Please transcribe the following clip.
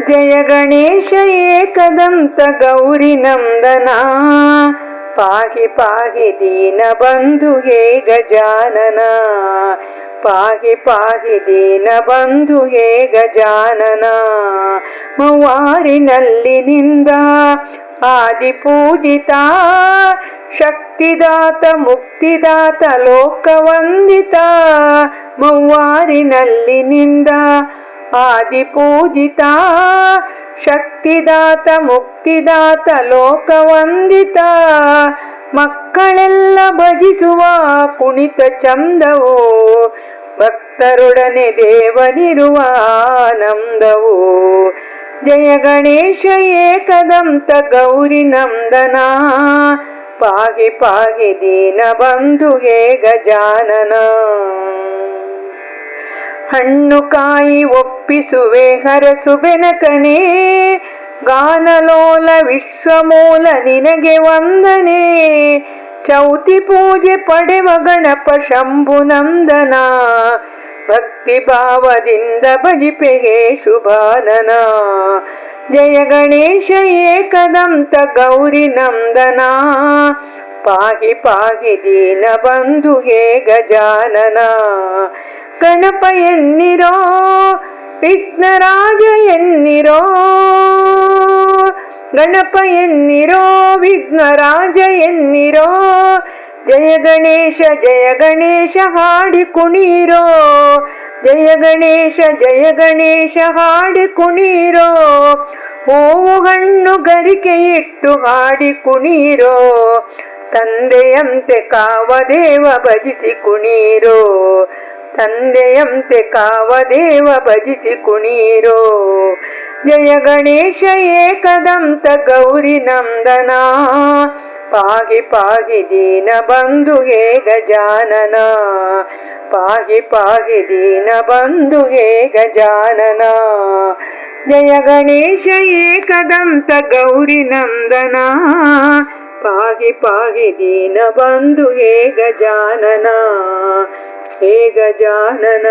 ಜಯ ಗಣೇಶ ಏಕದಂತ ಗೌರಿ ನಂದನ. ಪಾಹಿ ಪಾಹಿ ದೀನ ಬಂಧು ಹೇ ಗಜಾನನ. ಪಾಹಿ ಪಾಹಿ ದೀನ ಬಂಧು ಹೇ ಗಜಾನನ. ಮವಾರಿನಲ್ಲಿ ನಿಂದ ಆದಿ ಪೂಜಿತ, ಶಕ್ತಿದಾತ, ಮುಕ್ತಿದಾತ ಲೋಕವಂದಿತ ಮೂವಾರಿನಲ್ಲಿ ನಿಂದ ಆದಿ ಪೂಜಿತ ಶಕ್ತಿದಾತ, ಮುಕ್ತಿದಾತ, ಲೋಕವಂದಿತ. ಮಕ್ಕಳೆಲ್ಲ ಭಜಿಸುವ ಕುಣಿತ ಚಂದವು, ಭಕ್ತರೊಡನೆ ದೇವನಿರುವ ಆನಂದವು. ಜಯ ಗಣೇಶ ಏಕದಂತ ಗೌರಿ ನಂದನ, ಪಾಗಿ ಪಾಗಿ ದೀನ ಬಂಧು ಹೇ ಗಜಾನನ ಹಣ್ಣು ಕಾಯಿ ಒಪ್ಪಿಸುವೆ ಹರಸು ಬೆನಕನೇ ಗಾನಲೋಲ ವಿಶ್ವಮೂಲ ನಿನಗೆ ವಂದನೆ. ಚೌತಿ ಪೂಜೆ ಪಡೆವ ಗಣಪ ಶಂಭು ನಂದನ. ಭಕ್ತಿ ಭಾವದಿಂದ ಭಜಿಪೆಗೆ ಶುಭಾನನ. ಜಯ ಗಣೇಶ ಏಕದಂತ ಗೌರಿ ನಂದನ. ಪಾಗಿ ಪಾಗಿ ದೀನ ಬಂಧು ಹೇ ಗಜಾನನ. ಗಣಪ ಎನ್ನಿರೋ? ವಿಘ್ನರಾಜ ಎನ್ನಿರೋ? ಗಣಪ ಎನ್ನಿರೋ? ವಿಘ್ನರಾಜ ಎನ್ನಿರೋ? ಜಯ ಗಣೇಶ ಜಯ ಗಣೇಶ ಹಾಡಿ ಕುಣೀರೋ? ಜಯ ಗಣೇಶ ಜಯ ಗಣೇಶ ಹಾಡಿ ಕುಣೀರೋ? ಹೂವು ಹಣ್ಣು ಗರಿಕೆ ಇಟ್ಟು ಹಾಡಿ ಕುಣೀರೋ? ತಂದೆಯಂತೆ ಕಾವದೇವ ಭಜಿಸಿ ಕುಣೀರೋ? ತಂದೆಯಂತೆ ಕಾವದೇವ ಭಜಿಸಿ ಕುಣೀರೋ. ಜಯ ಗಣೇಶ ಏಕದಂತ ಗೌರಿ ನಂದನ. ಪಾಗಿ ಪಾಗಿ ದೀನ ಬಂಧು ಹೇ ಗಜಾನನ. ಪಾಗಿ ಪಾಗಿ ದೀನ ಬಂಧು ಹೇ ಗಜಾನನ. ಜಯ ಗಣೇಶ ಏಕದಂತ ಗೌರಿ ನಂದನ. ಪಾಗಿ ಪಾಗಿ ದೀನ ಬಂಧು ಹೇ ಗಜಾನನ. ಹೇ ಗಜಾನನ